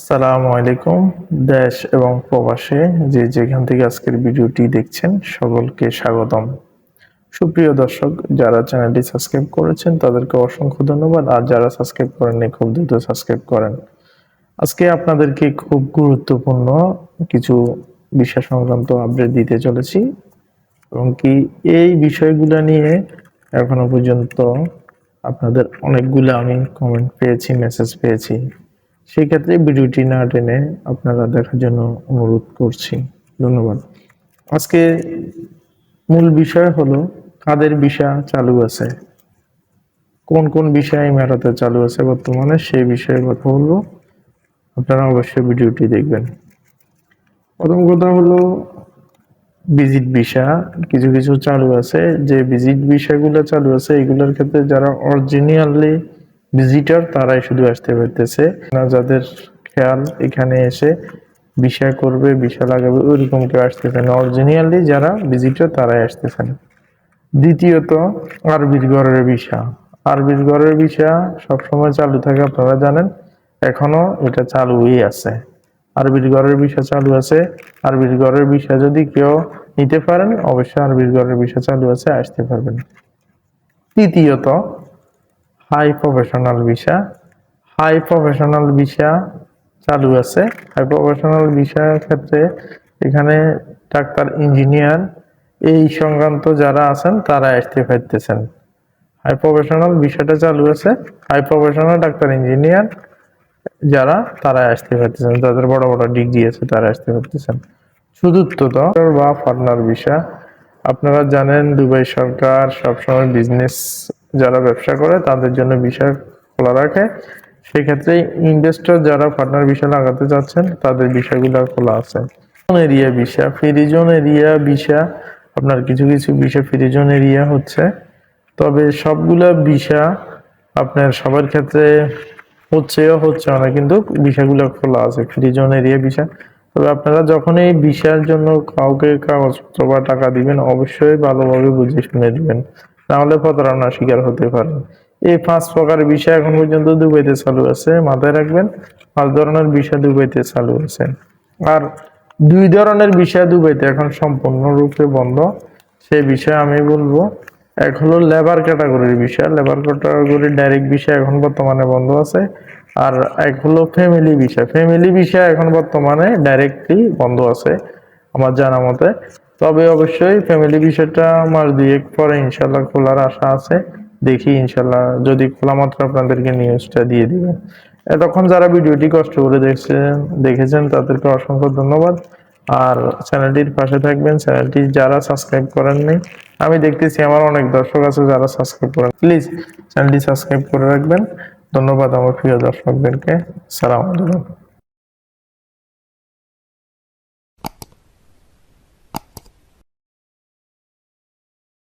আসসালামু আলাইকুম, দেশ এবং প্রবাসে যে যেখান থেকে আজকের ভিডিওটি দেখছেন সকলকে স্বাগতম। সুপ্রিয় দর্শক, যারা চ্যানেলটি সাবস্ক্রাইব করেছেন, তাদেরকে অসংখ্য ধন্যবাদ। আর যারা সাবস্ক্রাইব করেননি, খুব দ্রুত সাবস্ক্রাইব করেন। আজকে আপনাদেরকে খুব গুরুত্বপূর্ণ কিছু বিষয় সংক্রান্ত আপডেট দিতে চলেছি। এবং কি এই বিষয়গুলো নিয়ে এখনও পর্যন্ত আপনাদের অনেকগুলো আমি কমেন্ট পেয়েছি মেসেজ পেয়েছি। সেই ক্ষেত্রে ভিডিওটি না টেনে আপনারা দেখার জন্য অনুরোধ করছি। ধন্যবাদ। আজকে মূল বিষয় হলো কাদের ভিসা চালু আছে? কোন কোন বিষয় মেরাতে চালু আছে বর্তমানে সেই বিষয়ে কথা বলব। আপনারা অবশ্যই ভিডিওটি দেখবেন। প্রথম কথা হলো ভিজিট ভিসা। কিছু কিছু চালু আছে। যে ভিজিট ভিসাগুলো চালু আছে, এগুলোর ক্ষেত্রে যারা অরিজিনালি ভিজিটর তারাই শুধু আসতে পারতেছে। না, যাদের খেয়াল এখানে এসে ভিসা করবে ভিসা লাগাবে, ওইরকম কেউ আসতেছে না। অরিজিনালি যারা ভিজিটর তারাই আসতেছেন। দ্বিতীয়ত, আরবির ঘরের ভিসা। আরবির ঘরের ভিসা সবসময় চালু থাকে, আপনারা জানেন। এখনও এটা চালুই আছে। আরবির ঘরের ভিসা চালু আছে। আরবির ঘরের ভিসা যদি কেউ নিতে পারেন, অবশ্যই আরবির ঘরের ভিসা চালু আছে, আসতে পারবেন। তৃতীয়ত high professional visa, high professional visa চালু আছে। হাই প্রফেশনাল ভিসার ক্ষেত্রে এখানে ডাক্তার, ইঞ্জিনিয়ার এই সংক্রান্ত যারা আছেন, তারা আসতে পারতেছেন। হাই প্রফেশনাল ভিসাটা চালু আছে। হাই প্রফেশনাল ডাক্তার, ইঞ্জিনিয়ার যারা, তারা আসতে পারতেছেন। যাদের বড় বড় ডিগ্রি আছে, তারা আসতে পারতেছেন। চতুর্থত বা পার্টনার ভিসা। আপনারা জানেন, দুবাই সরকার সবসময় বিজনেস যারা ব্যবসা করে তাদের জন্য ভিসা খোলা রাখে। সেক্ষেত্রে ইনভেস্টর যারা পার্টনার ভিসা লাগাতে চাচ্ছেন, তাদের বিষয়গুলো খোলা আছে। Area visa free zone area visa আপনার কিছু কিছু ভিসা ফ্রিজোন এরিয়া হচ্ছে। তবে সবগুলা ভিসা আপনার সবার ক্ষেত্রে হচ্ছেও হচ্ছে না, কিন্তু ভিসাগুলো খোলা আছে ফ্রি জোন এরিয়া ভিসা তবে আপনারা যখন এই ভিসার জন্য কাউকে কাগজপত্র বা টাকা দিবেন, অবশ্যই ভালোভাবে বুঝে শুনে দিবেন নাহলে প্রতারণার শিকার হতে পারেন এই পাঁচ প্রকার বিষয় এখন পর্যন্ত দুবাইতে চালু আছে, মাথায় রাখবেন। পাঁচ ধরনের বিষয় দুবাইতে চালু আছে। আর দুই ধরনের বিষয় দুবাইতে এখন সম্পূর্ণরূপে বন্ধ। সেই বিষয়ে আমি বলব, এক হলো লেবার ক্যাটাগরির বিষয়। লেবার ক্যাটাগরির ডাইরেক্ট বিষয় এখন বর্তমানে বন্ধ আছে। আর এক হলো ফ্যামিলি বিষয়। ফ্যামিলি বিষয় এখন বর্তমানে ডাইরেক্টলি বন্ধ আছে, আমার জানা মতে। তবে অবশ্যই ফ্যামিলি বিষয়টা মাস দুয়েক পরে ইনশাল্লাহ খোলার আশা আছে। দেখি ইনশাল্লাহ যদি খোলা মাত্র আপনাদেরকে নিউজটা দিয়ে দিবেন এতক্ষণ যারা ভিডিওটি কষ্ট করে দেখছেন দেখেছেন, তাদেরকে অসংখ্য ধন্যবাদ। আর চ্যানেলটির পাশে থাকবেন। চ্যানেলটি যারা সাবস্ক্রাইব করেননি আমি দেখতেছি আমার অনেক দর্শক আছে যারা সাবস্ক্রাইব করেন। প্লিজ চ্যানেলটি সাবস্ক্রাইব করে রাখবেন। ধন্যবাদ আমার প্রিয় দর্শকদেরকে। সালাম আলাইকুম।